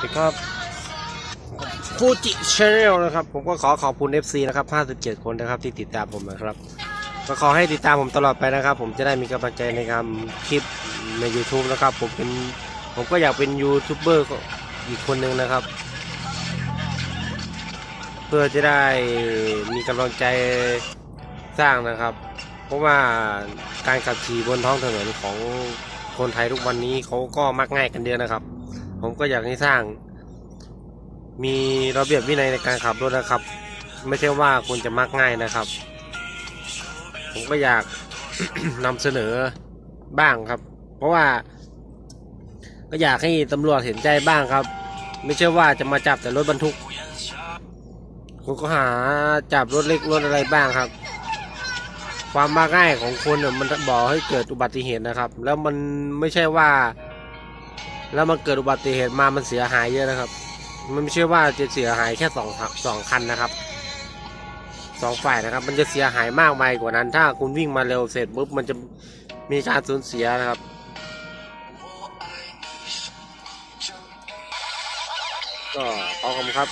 วัสดีครับฟูจิชาแนลนะครับ ผมก็ขอขอบคุณ FC นะครับ 57 คนนะครับที่ติดตามผมนะครับ ก็ขอให้ติดตามผมตลอดไปนะครับ ผมจะได้มีกำลังใจในการคลิปใน YouTube นะครับ ผมเป็นผมก็อยากเป็นยูทูบเบอร์อีกคนหนึ่งนะครับ เพื่อจะได้มีกำลังใจสร้างนะครับ เพราะว่าการขับขี่บนท้องถนนของคนไทยทุกวันนี้เขาก็มักง่ายกันเยอะนะครับ ผมก็อยากให้สร้าง มีระเบียบวินัยในการขับรถนะครับ ไม่ใช่ว่าคุณจะมักง่ายนะครับ ผมก็อยากนำเสนอบ้างครับ เพราะว่า ก็อยากให้ตำรวจเห็นใจบ้างครับ ไม่ใช่ว่าจะมาจับแต่รถบรรทุกคุณก็หาจับรถเล็กรถอะไรบ้างครับ ความมาง่ายของคนเนี่ยมันบอกให้เกิดอุบัติเหตุนะครับ แล้วมันไม่ใช่ว่า แล้วมันเกิดอุบัติเหตุมามันเสียหายเยอะนะครับ มันไม่ใช่ว่าจะเสียหายแค่สองสองคันนะครับสองฝ่ายนะครับ มันจะเสียหายมากมายกว่านั้น ถ้าคุณวิ่งมาเร็วเสร็จปุ๊บมันจะมีการสูญเสียนะครับ ก็ขอขอบคุณครับ